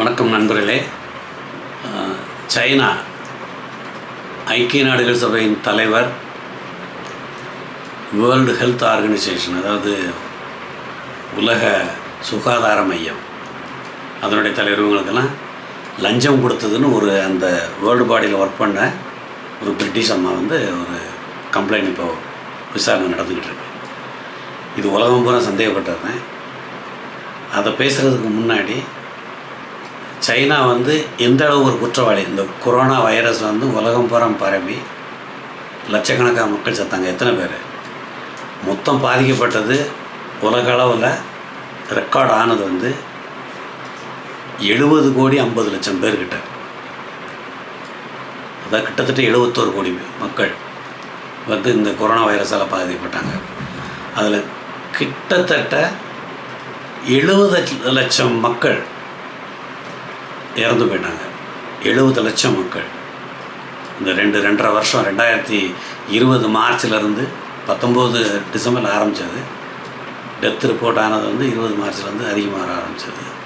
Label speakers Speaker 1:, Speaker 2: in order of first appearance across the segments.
Speaker 1: வணக்கம் நண்பர்களே. சைனா ஐக்கிய நாடுகள் சபையின் தலைவர் வேர்ல்டு ஹெல்த் ஆர்கனைசேஷன் அதாவது உலக சுகாதார மையம். அதனுடைய தலைவர் இவங்களுக்கெல்லாம் லஞ்சம் கொடுத்ததுன்னு ஒரு அந்த வேர்ல்டு பாடியில் ஒர்க் பண்ண ஒரு பிரிட்டிஷ் அம்மா வந்து ஒரு கம்ப்ளைண்ட் இப்போ விசாரணை நடந்துக்கிட்டு இருக்கு. இது உலகம் பூரா சந்தேகப்பட்டிருந்தேன் அதை பேசுகிறதுக்கு முன்னாடி சைனா வந்து எந்த அளவு ஒரு குற்றவாளி? இந்த கொரோனா வைரஸ் வந்து உலகம் பூரா பரவி லட்சக்கணக்கான மக்கள் செத்தாங்க. எத்தனை பேர்? மொத்தம் பாதிக்கப்பட்டது உலக அளவில் ரெக்கார்ட் ஆனது வந்து எழுபது கோடி ஐம்பது லட்சம் பேர்கிட்ட. அதான் கிட்டத்தட்ட எழுபத்தோரு கோடி மக்கள் வந்து இந்த கொரோனா வைரஸால் பாதிக்கப்பட்டாங்க. அதில் கிட்டத்தட்ட எழுபது லட்சம் மக்கள் இறந்து போயிட்டாங்க. எழுபது லட்சம் மக்கள். இந்த ரெண்டு ரெண்டரை வருஷம் ரெண்டாயிரத்தி இருபது மார்ச்லேருந்து பத்தொம்போது டிசம்பரில் ஆரம்பித்தது டெத் ரிப்போர்ட் ஆனது வந்து இருபது மார்ச்லேருந்து அதிகமாக ஆரம்பித்தது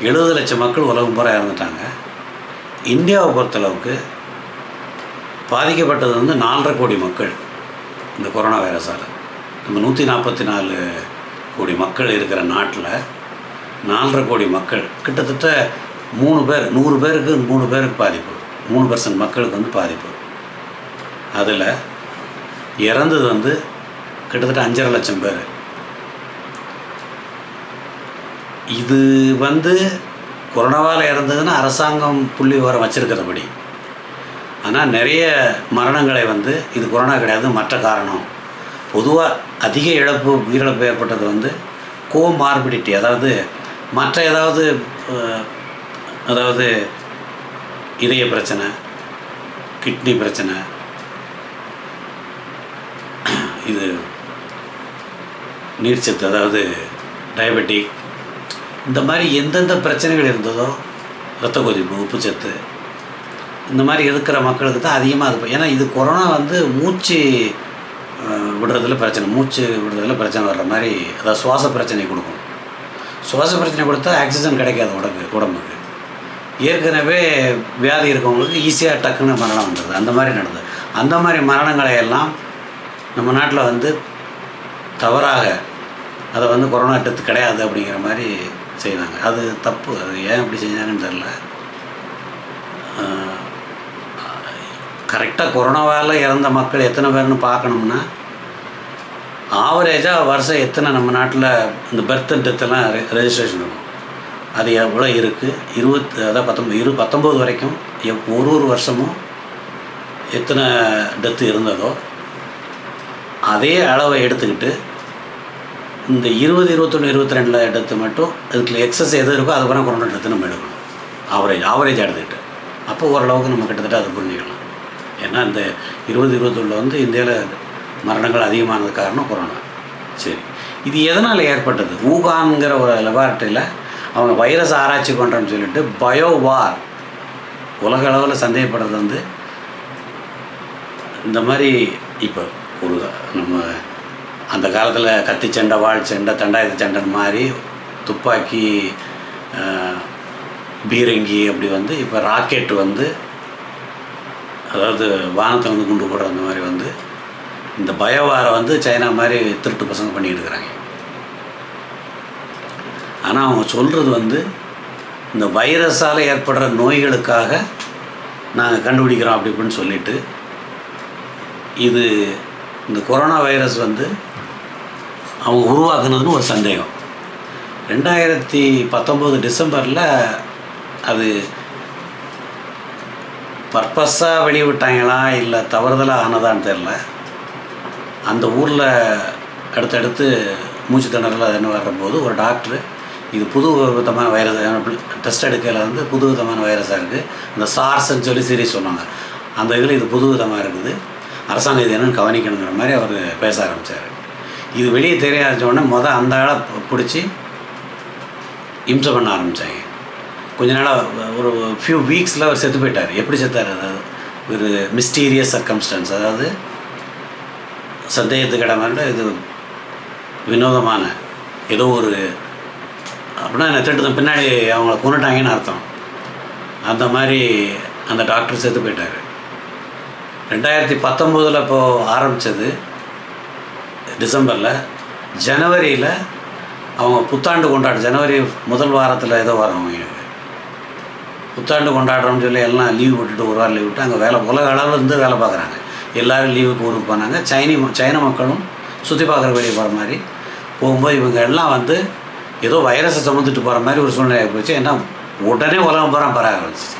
Speaker 1: எழுபது லட்சம் மக்கள் உலகம் பூரா இறந்துட்டாங்க. இந்தியாவை பொறுத்தளவுக்கு பாதிக்கப்பட்டது வந்து நாலரை கோடி மக்கள் இந்த கொரோனா வைரஸால். நம்ம நூற்றி நாற்பத்தி நாலு கோடி மக்கள் இருக்கிற நாட்டில் நாலரை கோடி மக்கள் கிட்டத்தட்ட மூணு பேர் நூறு பேருக்கு மூணு பேருக்கு பாதிப்பு. மூணு பர்சன்ட் மக்களுக்கு வந்து பாதிப்பு. அதில் இறந்தது வந்து கிட்டத்தட்ட அஞ்சரை லட்சம் பேர். இது வந்து கொரோனாவால் இறந்ததுன்னா அரசாங்கம் புள்ளி விவரம் வச்சுருக்கிறபடி. ஆனால் நிறைய மரணங்களை வந்து இது கொரோனா கிடையாது மற்ற காரணம். பொதுவாக அதிக இழப்பு உயிரிழப்பு ஏற்பட்டது வந்து கோமார்பிடிட்டி அதாவது மற்ற ஏதாவது அதாவது இதய பிரச்சனை கிட்னி பிரச்சனை இது நீர்ச்சத்து அதாவது டயபெட்டிக் இந்த மாதிரி எந்தெந்த பிரச்சனைகள் இருந்ததோ ரத்த கொதிப்பு உப்புச்சத்து இந்த மாதிரி இருக்கிற மக்களுக்கு தான் அதிகமாக இருக்கும் ஏன்னா இது கொரோனா வந்து மூச்சு விடுறதில் விடுறதுல பிரச்சனை மூச்சு விடுறதுல பிரச்சனை வர்ற மாதிரி அதாவது சுவாச பிரச்சனை கொடுக்கும். சுவாச பிரச்சனை கொடுத்தா ஆக்சிஜன் கிடைக்காது உடம்பு உடம்புக்கு. ஏற்கனவே வியாதி இருக்கவங்களுக்கு ஈஸியாக டக்குன்னு மரணம் வந்துடுது அந்த மாதிரி நடந்தது. அந்த மாதிரி மரணங்களை எல்லாம் நம்ம நாட்டில் வந்து தவறாக அதை வந்து கொரோனா டெத்து கிடையாது அப்படிங்கிற மாதிரி செய்தாங்க. அது தப்பு. அது ஏன் அப்படி செஞ்சாங்கன்னு தெரில கரெக்டாக கொரோனாவால் இறந்த மக்கள் எத்தனை பேர்னு பார்க்கணும்னா ஆவரேஜாக வருஷம் எத்தனை நம்ம நாட்டில் இந்த பர்த் அண்ட் டெத்தெல்லாம் ரெஜிஸ்ட்ரேஷன் இருக்கும்? அது எவ்வளோ இருக்குது இருபத்தி அதாவது பத்தொம்பது இரு பத்தொம்போது வரைக்கும் எவ் ஒரு ஒரு வருஷமும் எத்தனை டெத்து இருந்ததோ அதே அளவை எடுத்துக்கிட்டு இந்த இருபது இருபத்தொன்று இருபத்தி ரெண்டில் டெத்து மட்டும் அதுக்கு எக்ஸஸ் எது இருக்கோ அதுக்கப்புறம் கொரோனா டெத்து நம்ம எடுக்கணும். ஆவரேஜ் ஆவரேஜ் எடுத்துக்கிட்டு. அப்போ ஓரளவுக்கு நம்ம கிட்டத்தட்ட அதை புரிஞ்சுக்கலாம். ஏன்னா இந்த இருபது இருபத்தொன்னில் வந்து இந்தியாவில் மரணங்கள் அதிகமானது காரணம் கொரோனா. சரி. இது எதனால் ஏற்பட்டது? ஊகான்ங்கிற ஒரு லெபார்ட்டரியில் அவங்க வைரஸ் ஆராய்ச்சி பண்ணுறோன்னு சொல்லிட்டு பயோவார் உலக அளவில் சந்தேகப்படுறது வந்து இந்த மாதிரி இப்போ ஒரு நம்ம அந்த காலத்தில் கத்தி சண்டை வாழ் சண்டை தண்டாயுத சண்டைன்னு மாதிரி துப்பாக்கி பீரங்கி அப்படி வந்து இப்போ ராக்கெட் வந்து அதாவது வானத்தில் வந்து குண்டு போடுற அந்த மாதிரி வந்து இந்த பயோவாரை வந்து சைனா மாதிரி திருட்டு பசங்க பண்ணிட்டு இருக்கிறாங்க. ஆனால் அவங்க சொல்கிறது வந்து இந்த வைரஸால் ஏற்படுற நோய்களுக்காக நாங்கள் கண்டுபிடிக்கிறோம் அப்படி இப்படின்னு சொல்லிட்டு இது இந்த கொரோனா வைரஸ் வந்து அவங்க உருவாக்குனதுன்னு ஒரு சந்தேகம். ரெண்டாயிரத்தி பத்தொம்போது டிசம்பரில் அது பர்பஸாக வெளிவிட்டாங்களா இல்லை தவறுதலாக ஆனதான்னு தெரில அந்த ஊரில் அடுத்தடுத்து மூச்சு திணறல் என்ன வரும்போது ஒரு டாக்டர் இது புது விதமான வைரஸ் டெஸ்ட் எடுக்கையில் வந்து புது விதமான வைரஸாக இருக்குது இந்த சார்ஸ்ன்னு சொல்லி சீரியஸ் சொன்னாங்க. அந்த இதில் இது புது விதமாக இருக்குது. அரசாங்கம் இது என்னென்னு கவனிக்கணுங்கிற மாதிரி அவர் பேச ஆரம்பித்தார் இது வெளியே தெரிய ஆரம்பிச்ச உடனே மொதல் அந்த ஆளை பிடிச்சி இம்சை பண்ண ஆரம்பித்தாங்க கொஞ்ச நாளாக ஒரு ஃபியூ வீக்ஸில் அவர் செத்து போயிட்டார். எப்படி செத்தார்? அதாவது ஒரு மிஸ்டீரியஸ் சர்க்கம்ஸ்டன்ஸ் அதாவது சந்தேகத்துக்கு இடமான இது வினோதமான. ஏதோ ஒரு அப்படின்னா என்ன திட்டத்தை பின்னாடி அவங்கள கொண்டுட்டாங்கன்னு அர்த்தம். அந்த மாதிரி அந்த டாக்டர் செத்து போயிட்டார். ரெண்டாயிரத்தி பத்தொம்போதில் இப்போது ஆரம்பித்தது டிசம்பரில். ஜனவரியில் அவங்க புத்தாண்டு கொண்டாடு ஜனவரி முதல் வாரத்தில் ஏதோ வரும் அவங்களுக்கு புத்தாண்டு கொண்டாடுறோம்னு சொல்லி எல்லாம் லீவ் விட்டுட்டு ஒரு வாரம் லீவ் விட்டு அங்கே வேலை உலக அளவில் இருந்து வேலை பார்க்குறாங்க. எல்லோரும் லீவுக்கு ஊருக்கு போனாங்க. சைனி சைன மக்களும் சுற்றி பார்க்குற வெளியே போகிற மாதிரி. போகும்போது இவங்க எல்லாம் வந்து ஏதோ வைரஸை சுமந்துட்டு போகிற மாதிரி ஒரு சூழ்நிலை போச்சு. ஏன்னா உடனே உலகம் பூரா பரவ ஆரம்பிச்சு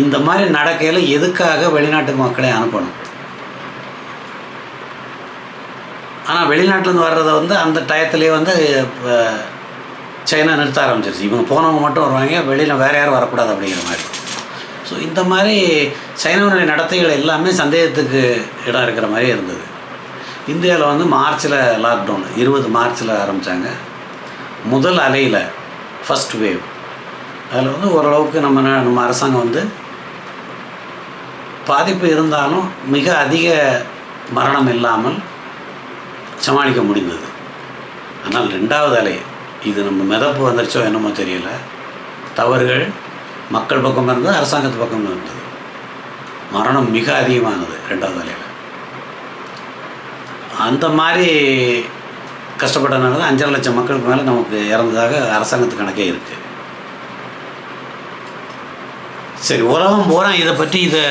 Speaker 1: இந்த மாதிரி நடக்கையில் எதுக்காக வெளிநாட்டு மக்களை அனுப்பணும்? ஆனால் வெளிநாட்டிலேருந்து வர்றதை வந்து அந்த டயத்துலேயே வந்து இப்போ சைனா நிறுத்த ஆரம்பிச்சிருச்சு. இவங்க போனவங்க மட்டும் வருவாங்க. வெளியில் வேறு யாரும் வரக்கூடாது அப்படிங்கிற மாதிரி. ஸோ இந்த மாதிரி சைனவனுடைய நடத்தைகள் எல்லாமே சந்தேகத்துக்கு இடம் இருக்கிற மாதிரி இருந்தது. இந்தியாவில் வந்து மார்ச்சில் லாக்டவுன் இருபது மார்ச்சில் ஆரம்பித்தாங்க முதல் அலையில் ஃபஸ்ட் வேவ் அதில் வந்து ஓரளவுக்கு நம்ம நம்ம அரசாங்கம் வந்து பாதிப்பு இருந்தாலும் மிக அதிக மரணம் இல்லாமல் சமாளிக்க முடிந்தது. ஆனால் ரெண்டாவது அலை இது நம்ம மிதப்பு வந்துருச்சோ என்னமோ தெரியல. தவறுகள் மக்கள் பக்கம் இருந்தது அரசாங்கத்து பக்கம் இருந்தது. மரணம் மிக அதிகமானது ரெண்டாவது அலையில் அந்த மாதிரி கஷ்டப்பட்டனால தான் அஞ்சரை லட்சம் மக்களுக்கு மேலே நமக்கு இறந்ததாக அரசாங்கத்து கணக்கே இருக்குது சரி உலகம் பூரா இதை பற்றி இதை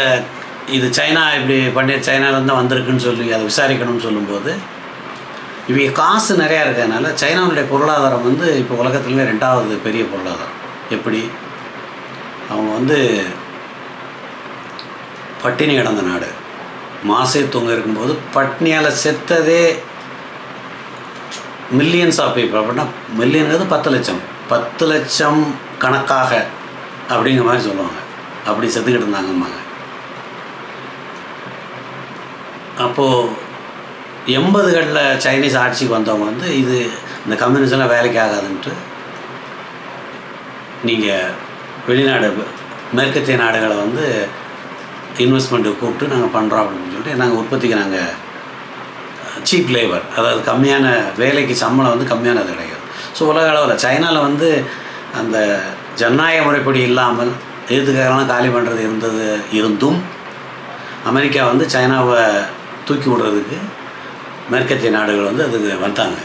Speaker 1: இது சைனா இப்படி பண்ணி சைனாலேருந்து வந்திருக்குன்னு சொல்லி அதை விசாரிக்கணும்னு சொல்லும்போது இவங்க காசு நிறையா இருக்கிறதுனால சைனாவுடைய பொருளாதாரம் வந்து இப்போ உலகத்துலேயே ரெண்டாவது பெரிய பொருளாதாரம். எப்படி? அவங்க வந்து பட்டினி கிடந்த நாடு. மாசே தூங்க இருக்கும்போது பட்னியால் செத்ததே மில்லியன்ஸ் ஆஃப் பீப்புள் அப்படின்னா மில்லியனுங்கிறது பத்து லட்சம். பத்து லட்சம் கணக்காக அப்படிங்கிற மாதிரி சொல்லுவாங்க. அப்படி செத்துக்கிட்டு இருந்தாங்கம்மாங்க அப்போது எண்பதுகளில் சைனீஸ் ஆட்சிக்கு வந்தவங்க வந்து இது இந்த கம்யூனிசம்லாம் வேலைக்கு ஆகாதுன்ட்டு நீங்கள் வெளிநாடு மேற்கத்திய நாடுகளை வந்து இன்வெஸ்ட்மெண்ட்டு கூப்பிட்டு நாங்கள் பண்ணுறோம் அப்படின்னு சொல்லிட்டு நாங்கள் உற்பத்திக்கு நாங்கள் சீப் லேபர் அதாவது கம்மியான வேலைக்கு சம்பளம் வந்து கம்மியானது கிடைக்கும் ஸோ உலக அளவில் சைனாவில் வந்து அந்த ஜனநாயக முறைப்படி இல்லாமல் எதுக்காகலாம் காலி பண்ணுறது இருந்தது இருந்தும் அமெரிக்கா வந்து சைனாவை தூக்கி விடுறதுக்கு மேற்கத்திய நாடுகள் வந்து அதுக்கு வந்தாங்க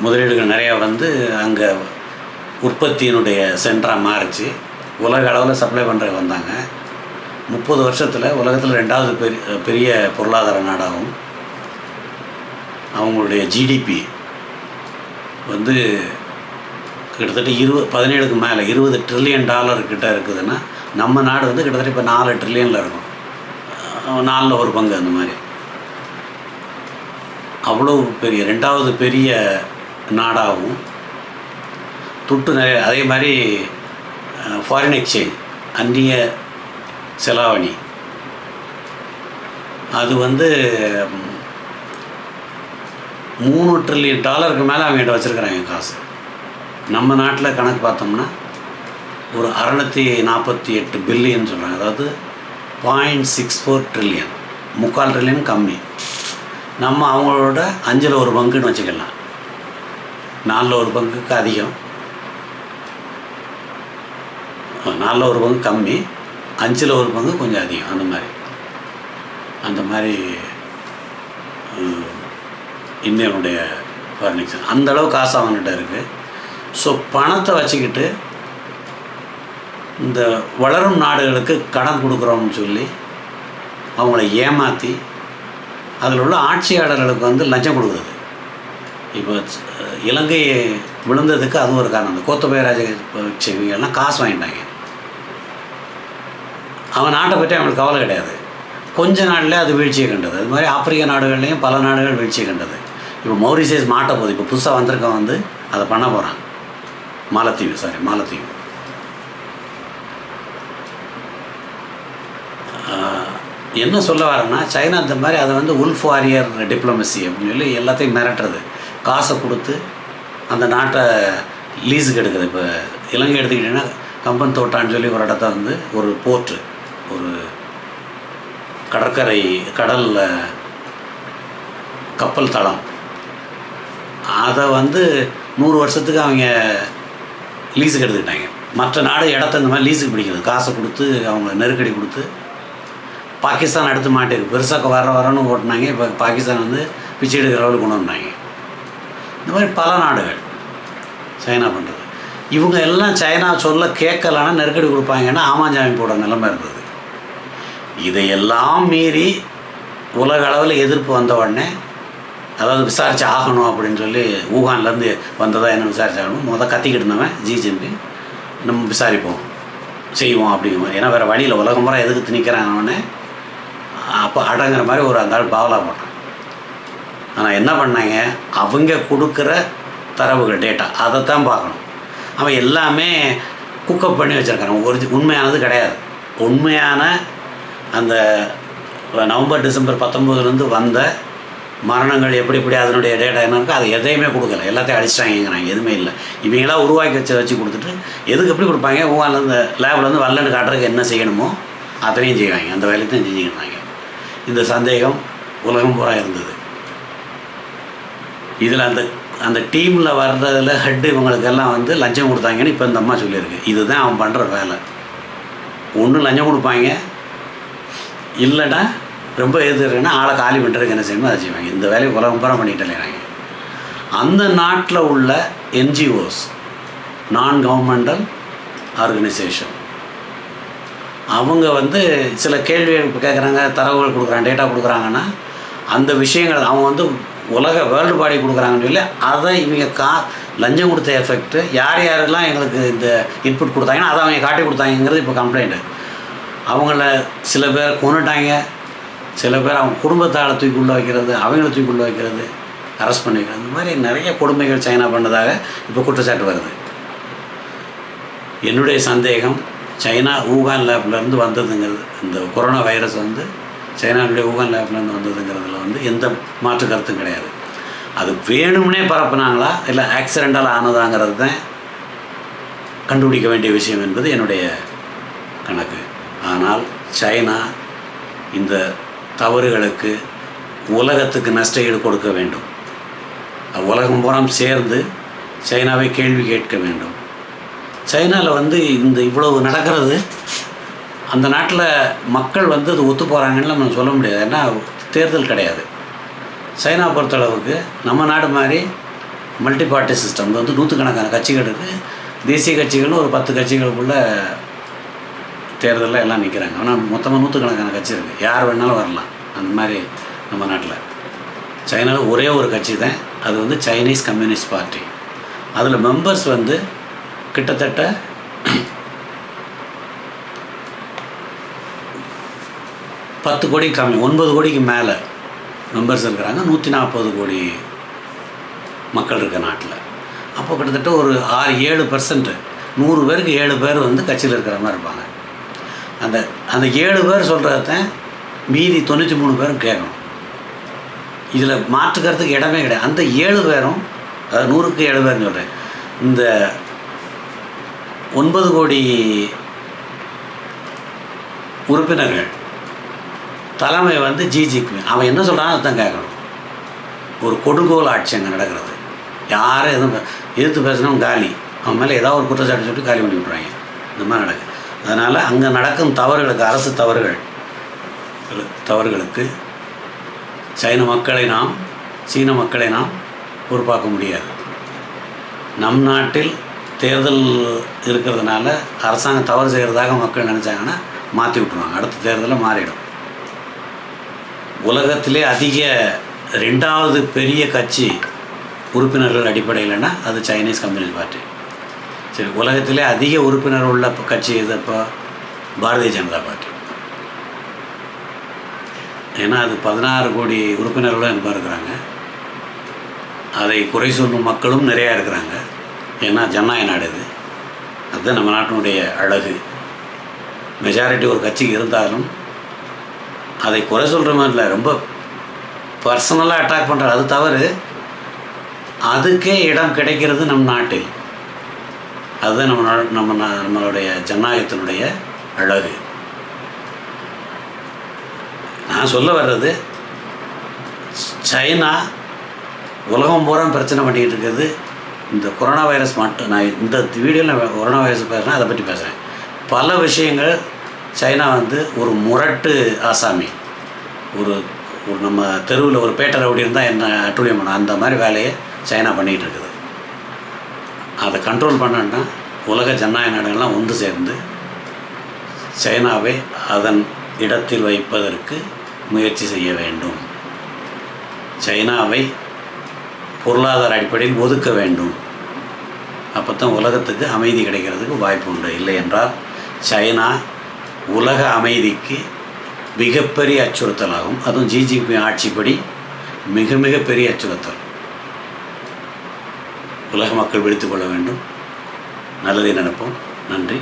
Speaker 1: முதலீடுகள் நிறையா வந்து அங்கே உற்பத்தியினுடைய சென்டராக மாறிச்சு. உலக அளவில் சப்ளை பண்ணுற வந்தாங்க. முப்பது வருஷத்தில் உலகத்தில் ரெண்டாவது பெரிய பெரிய பொருளாதார நாடாகவும் அவங்களுடைய ஜிடிபி வந்து கிட்டத்தட்ட இருபது பதினேழுக்கு மேலே இருபது ட்ரில்லியன் டாலர் கிட்ட இருக்குதுன்னா நம்ம நாடு வந்து கிட்டத்தட்ட இப்போ நாலு ட்ரில்லியனில் இருக்கும். நாலில் ஒரு பங்கு அந்த மாதிரி. அவ்வளோ பெரிய ரெண்டாவது பெரிய நாடாகவும் துட்டு நிறைய அதே மாதிரி ஃபாரின் எக்ஸ்சேஞ்ச் அந்நிய செலாவணி. அது வந்து மூணு ட்ரில்லியன் டாலருக்கு மேலே அவங்ககிட்ட வச்சுருக்குறாங்க காசு. நம்ம நாட்டில் கணக்கு பார்த்தோம்னா ஒரு அறநூற்றி நாற்பத்தி எட்டு பில்லியன் சொல்கிறாங்க அதாவது பாயிண்ட் சிக்ஸ் ஃபோர் ட்ரில்லியன் முக்கால் ட்ரில்லியன் கம்மி. நம்ம அவங்களோட அஞ்சில் ஒரு பங்குன்னு வச்சுக்கலாம். நாலில் ஒரு பங்குக்கு அதிகம். நாலில் ஒரு பங்கு கம்மி அஞ்சில் ஒரு பங்கு கொஞ்சம் அதிகம் அந்த மாதிரி. அந்த மாதிரி இந்தியனுடைய ஃபர்னிச்சர் அந்தளவு காசு அவங்ககிட்ட இருக்குது ஸோ பணத்தை வச்சுக்கிட்டு இந்த வளரும் நாடுகளுக்கு கடன் கொடுக்குறோம்னு சொல்லி அவங்கள ஏமாற்றி அதில் உள்ள ஆட்சியாளர்களுக்கு வந்து லஞ்சம் கொடுக்குறது. இப்போ இலங்கையை இலங்கை விழுந்ததுக்கு அது ஒரு காரணம். இந்த கோத்தபய ராஜபக்ஷ இவங்கெல்லாம் காசு வாங்கிட்டாங்க. அவன் நாட்டை பற்றி அவனுக்கு கவலை கிடையாது. கொஞ்ச நாளில் அது வீழ்ச்சியை கண்டது. அது மாதிரி ஆப்பிரிக்க நாடுகள்லேயும் பல நாடுகள் வீழ்ச்சியை கண்டது. இப்போ மௌரிசியஸ் மாட்ட போகுது இப்போ புதுசாக வந்திருக்கவன் வந்து அதை பண்ண போகிறான் மாலத்தீவு சாரி மாலத்தீவு. என்ன சொல்ல வரேன்னா சைனா இந்த மாதிரி அதை வந்து உல்ஃப் வாரியர் டிப்ளமசி அப்படின்னு சொல்லி எல்லாத்தையும் மிரட்டுறது. காசை கொடுத்து அந்த நாட்டை லீஸுக்கு எடுக்குது. இப்போ இலங்கை எடுத்துக்கிட்டிங்கன்னா கம்பன் தோட்டான்னு சொல்லி ஒரு இடத்த வந்து ஒரு போர்ட்டு. ஒரு கடற்கரை கடலில் கப்பல் தளம். அதை வந்து நூறு வருஷத்துக்கு அவங்க லீஸுக்கு எடுத்துக்கிட்டாங்க. மற்ற நாடு இடத்த இந்த மாதிரி லீஸுக்கு பிடிக்கிறது காசை கொடுத்து அவங்க நெருக்கடி கொடுத்து பாகிஸ்தான் அடுத்து மாட்டிருக்கு. பெருசாக வர வரன்னு ஓட்டினாங்க. இப்போ பாகிஸ்தான் வந்து பிச்சை எடுக்கிற அளவுக்கு கொண்டு வந்தாங்க. இந்த மாதிரி பல நாடுகள் சைனா பண்ணுறது இவங்க எல்லாம் சைனா சொல்ல கேட்கலன்னா நெருக்கடி கொடுப்பாங்கன்னா ஆமாஞ்சாமி போட நிலைமை இருந்தது. இதையெல்லாம் மீறி உலக அளவில் எதிர்ப்பு வந்த உடனே அதாவது விசாரிச்சு ஆகணும் அப்படின்னு சொல்லி ஊகான்லேருந்து வந்ததா என்ன விசாரிச்சாகணும்? முத கத்திக்கிட்டு இருந்தவன் ஜி ஜின்பிங் நம்ம விசாரிப்போம். செய்வோம் அப்படிங்கிற மாதிரி. ஏன்னா வேறு வழியில் உலகம் முறை எதுக்கு திணிக்கிறாங்கன்னு அப்போ அடங்குற மாதிரி ஒரு அந்த ஆள் பாவலா போட்டான். ஆனால் என்ன பண்ணாங்க? அவங்க கொடுக்குற தரவுகள் டேட்டா அதை தான் பார்க்கணும். அவன் எல்லாமே குக்கப் பண்ணி வச்சுருக்கான் ஒரு உண்மையானது கிடையாது. உண்மையான அந்த நவம்பர் டிசம்பர் பத்தொம்போதுலேருந்து வந்த மரணங்கள் எப்படி எப்படி அதனுடைய டேட்டா என்ன இருக்கோ அதை எதையுமே கொடுக்கல. எல்லாத்தையும் அடிச்சிட்டாங்கிறாங்க எதுவுமே இல்லை. இவங்களாம் உருவாக்கி வச்சு வச்சு கொடுத்துட்டு எதுக்கு எப்படி கொடுப்பாங்க? ஊகாலேருந்து லேப்லேருந்து வரலன்னு காட்டுறதுக்கு என்ன செய்யணுமோ அத்தனையும் செய்வாங்க. அந்த வேலையை தான் செஞ்சுக்கிட்டாங்க. இந்த சந்தேகம் உலகம் பூரா இருந்தது. இதில் அந்த அந்த டீமில் வர்றதில் ஹெட்டு இவங்களுக்கெல்லாம் வந்து லஞ்சம் கொடுத்தாங்கன்னு இப்போ இந்த அம்மா சொல்லியிருக்கு. இதுதான் அவன் பண்ணுற வேலை. ஒன்று லஞ்சம் கொடுப்பாங்க. இல்லைன்னா ரொம்ப எதிர்க்குன்னா ஆளை காலி பண்ணுறதுக்கு என்ன செய்யணுமோ அதை செய்வாங்க. இந்த வேலையை உலகம் பூரா பண்ணிட்டு இல்லைறாங்க அந்த நாட்டில் உள்ள என்ஜிஓஸ் நான் கவர்மெண்டல் ஆர்கனைசேஷன் அவங்க வந்து சில கேள்விகள் இப்போ கேட்குறாங்க தரவுகள் கொடுக்குறாங்க டேட்டா கொடுக்குறாங்கன்னா அந்த விஷயங்கள் அவங்க வந்து உலக வேர்ல்டு பாடி கொடுக்குறாங்கன்னு சொல்லி அதை இவங்க கா லஞ்சம் கொடுத்த எஃபெக்ட்டு யார் யாரெல்லாம் எங்களுக்கு இந்த இன்புட் கொடுத்தாங்கன்னா அதை அவங்க காட்டி கொடுத்தாங்கிறது இப்போ கம்ப்ளைண்ட்டு அவங்கள சில பேர் கொண்டுட்டாங்க சில பேர் அவங்க குடும்பத்தால் தூக்கி உள்ளே வைக்கிறது அவங்கள தூக்கி உள்ளே வைக்கிறது அரெஸ்ட் பண்ணிக்கிறது. இந்த மாதிரி நிறைய கொடுமைகள் சைனா பண்ணதாக இப்போ குற்றச்சாட்டு வருது. என்னுடைய சந்தேகம் சைனா ஊகான் லேப்லேருந்து வந்ததுங்கிறது இந்த கொரோனா வைரஸ் வந்து சைனாவுடைய ஊகான் லேப்லேருந்து வந்ததுங்கிறதுல வந்து எந்த மாற்று கருத்தும் கிடையாது. அது வேணும்னே பரப்புனாங்களா இல்லை ஆக்சிடெண்டால் ஆனதாங்கிறது தான் கண்டுபிடிக்க வேண்டிய விஷயம் என்பது என்னுடைய கணக்கு. ஆனால் சைனா இந்த தவறுகளுக்கு உலகத்துக்கு நஷ்ட ஈடு கொடுக்க வேண்டும். உலகம் பூரா சேர்ந்து சைனாவை கேள்வி கேட்க வேண்டும். சைனாவில் வந்து இந்த இவ்வளவு நடக்கிறது அந்த நாட்டில் மக்கள் வந்து அது ஒத்து போகிறாங்கன்னு நம்ம சொல்ல முடியாது. ஏன்னா தேர்தல் கிடையாது. சைனா பொறுத்தளவுக்கு நம்ம நாடு மாதிரி மல்டி பார்ட்டி சிஸ்டம் வந்து நூற்றுக்கணக்கான கட்சிகள் இருக்குது தேசிய கட்சிகளும் ஒரு பத்து கட்சிகளுக்குள்ளே தேர்தலில் எல்லாம் நிற்கிறாங்க ஆனால் மொத்தமாக நூற்றுக்கணக்கான கட்சி இருக்குது யார் வேணாலும் வரலாம். அந்த மாதிரி நம்ம நாட்டில். சைனாவில் ஒரே ஒரு கட்சி தான். அது வந்து சைனீஸ் கம்யூனிஸ்ட் பார்ட்டி. அதில் மெம்பர்ஸ் வந்து கிட்டத்தட்ட பத்து கோடி கம்மி ஒன்பது கோடிக்கு மேலே மெம்பர்ஸ் இருக்கிறாங்க. நூற்றி நாற்பது கோடி மக்கள் இருக்க நாட்டில். அப்போ கிட்டத்தட்ட ஒரு ஆறு ஏழு பர்சன்ட்டு நூறு பேருக்கு ஏழு பேர் வந்து கட்சியில் இருக்கிற மாதிரி இருப்பாங்க. அந்த அந்த ஏழு பேர் சொல்கிறதான் மீதி தொண்ணூற்றி மூணு பேரும் கேட்கணும். இதில் மாற்றுக்கிறதுக்கு இடமே கிடையாது. அந்த ஏழு பேரும் அதாவது நூறுக்கு ஏழு பேர்னு சொல்கிறேன் இந்த ஒன்பது கோடி உறுப்பினர்கள் தலைமை வந்து ஜிஜிபி. அவன் என்ன சொல்கிறான் அதுதான் கேட்கணும். ஒரு கொடுங்கோல் ஆட்சி அங்கே நடக்கிறது. யாரும் எதுவும் பே- எதிர்த்து பேசினவன் காலி. அவன் மேலே ஏதாவது ஒரு குற்றச்சாட்டு சொல்லிட்டு காலி பண்ணி விட்றாங்க இந்த மாதிரி நடக்குது. அதனால் அங்கே நடக்கும் தவறுகளுக்கு அரசு தவறுகள் தவறுகளுக்கு சைன மக்களை நாம் சீன மக்களை நாம் பொறுப்பாக்க முடியாது. நம் நாட்டில் தேர்தல் இருக்கிறதுனால அரசாங்கம் தவறு செய்கிறதாக மக்கள் நினச்சாங்கன்னா மாற்றி விட்ருவாங்க அடுத்த தேர்தலில் மாறிடும். உலகத்திலே அதிக ரெண்டாவது பெரிய கட்சி உறுப்பினர்கள் அடிப்படையில்னா அது சைனீஸ் கம்யூனிஸ்ட் பார்ட்டி. சரி உலகத்திலே அதிக உறுப்பினர் உள்ள கட்சி எது இப்போ பாரதிய ஜனதா பார்ட்டி. ஏன்னா அது பதினாறு கோடி உறுப்பினர்களும் என்பது இருக்கிறாங்க. அதை குறை சொல்லும் மக்களும் நிறையா இருக்கிறாங்க. ஏன்னா ஜனநாயக நாடு இது. அதுதான் நம்ம நாட்டினுடைய அழகு. மெஜாரிட்டி ஒரு கட்சிக்கு இருந்தாலும் அதை குறை சொல்கிற மாதிரி இல்லை. ரொம்ப பர்சனலாக அட்டாக் பண்ணுறது அது தவறு. அதுக்கே இடம் கிடைக்கிறது நம் நாட்டில். அதுதான் நம்ம நம்ம நம்மளுடைய ஜனநாயகத்தினுடைய அழகு. நான் சொல்ல வர்றது சைனா உலகம் பூரா பிரச்சனை பண்ணிக்கிட்டு இருக்கிறது இந்த கொரோனா வைரஸ் மட்டும் நான் இந்த வீடியோவில் கொரோனா வைரஸ் பேசுகிறேன் அதை பற்றி பேசுகிறேன் பல விஷயங்கள் சைனா வந்து ஒரு முரட்டு ஆசாமி. ஒரு ஒரு நம்ம தெருவில் ஒரு பேட்டர் அப்படி இருந்தால் என்ன அட்டுழியம் பண்ண அந்த மாதிரி வேலையை சைனா பண்ணிகிட்டு இருக்குது. அதை கண்ட்ரோல் பண்ணணுன்னா உலக ஜனநாயக நாடுகள்லாம் ஒன்று சேர்ந்து சைனாவை அதன் இடத்தில் வைப்பதற்கு முயற்சி செய்ய வேண்டும். சைனாவை பொருளாதார அடிப்படையில் ஒதுக்க வேண்டும். அப்போ தான் உலகத்துக்கு அமைதி கிடைக்கிறதுக்கு வாய்ப்பு உண்டு. இல்லை என்றால் சைனா உலக அமைதிக்கு மிகப்பெரிய அச்சுறுத்தலாகும். அதுவும் ஜிஜிபி ஆட்சிப்படி மிக மிக பெரிய அச்சுறுத்தல். உலக மக்கள் விழித்துக் கொள்ள வேண்டும். நல்லதை நினைப்போம். நன்றி.